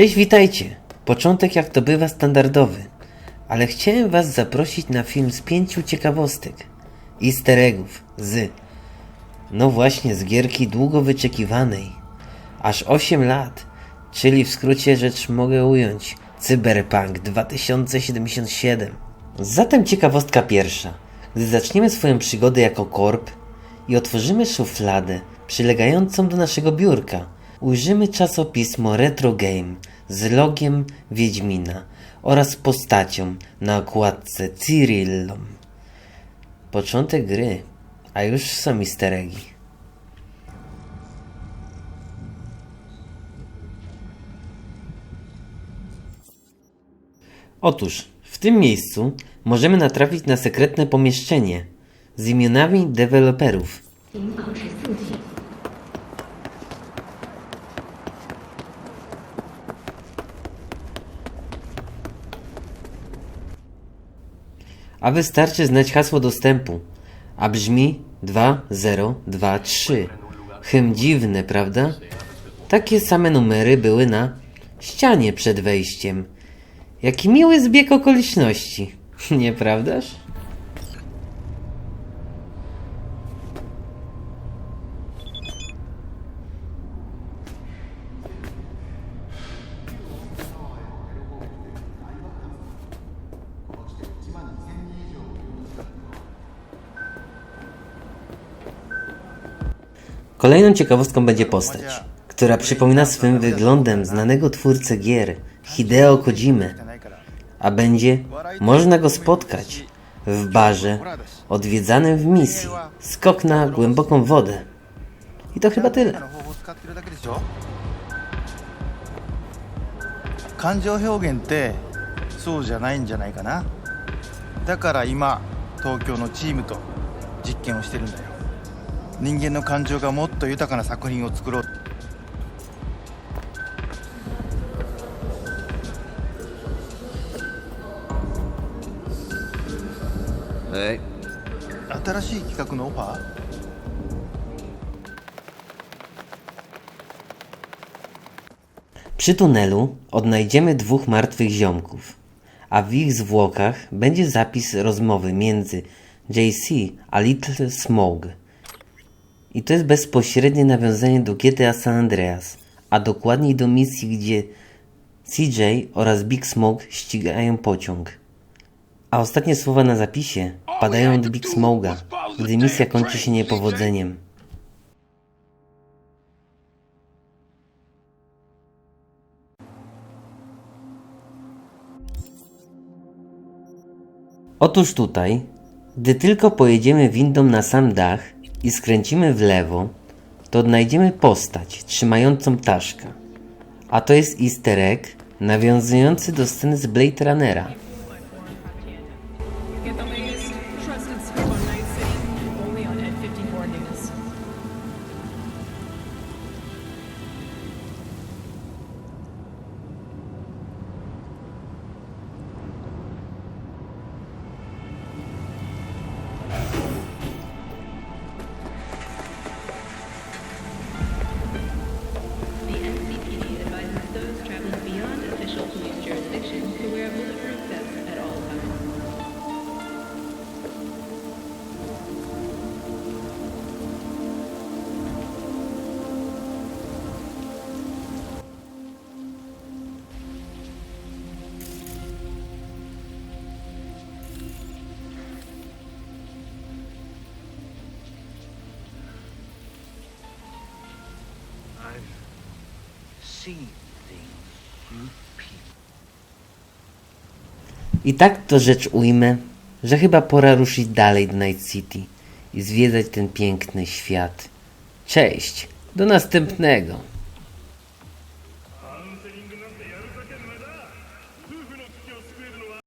Cześć, witajcie. Początek jak to bywa standardowy, ale chciałem was zaprosić na film z pięciu ciekawostek, easter eggów, z... No właśnie, z gierki długo wyczekiwanej. Aż 8 lat, czyli w skrócie rzecz mogę ująć Cyberpunk 2077. Zatem ciekawostka pierwsza. Gdy zaczniemy swoją przygodę jako korp i otworzymy szufladę przylegającą do naszego biurka, ujrzymy czasopismo Retro Game z logiem Wiedźmina oraz postacią na okładce Cyrillą. Początek gry, a już są easter eggi. Otóż, w tym miejscu możemy natrafić na sekretne pomieszczenie z imionami deweloperów. 请保持肃静。 A wystarczy znać hasło dostępu, a brzmi 2023. Hym dziwne, prawda? Takie same numery były na ścianie przed wejściem. Jaki miły zbieg okoliczności, nieprawdaż? Kolejną ciekawostką będzie postać, która przypomina swym wyglądem znanego twórcę gier Hideo Kojimy, a będzie można go spotkać w barze odwiedzanym w misji Skok na głęboką wodę. I to chyba tyle. の方法を使ってるだけでしょ感情表現ってそうじゃないんじゃないかなだから今東京のチームと実験をしてるんだよ 人間の感情がもっと豊かな作品を作ろう Hey, 新しい企画のオファー Przy tunelu odnajdziemy dwóch martwych ziomków, a w ich zwłokach będzie zapis rozmowy między JC a Little Smog. i to jest bezpośrednie nawiązanie do GTA San Andreas, a dokładniej do misji, gdzie CJ oraz Big Smog ścigają pociąg. A ostatnie słowa na zapisie padają od Big Smoga, gdy misja kończy się niepowodzeniem. Otóż tutaj, gdy tylko pojedziemy windą na sam dach i skręcimy w lewo, to odnajdziemy postać trzymającą ptaszka. A to jest easter egg nawiązujący do sceny z Blade Runnera. I tak to rzecz ujmę, że chyba pora ruszyć dalej do Night City i zwiedzać ten piękny świat. Cześć, do następnego.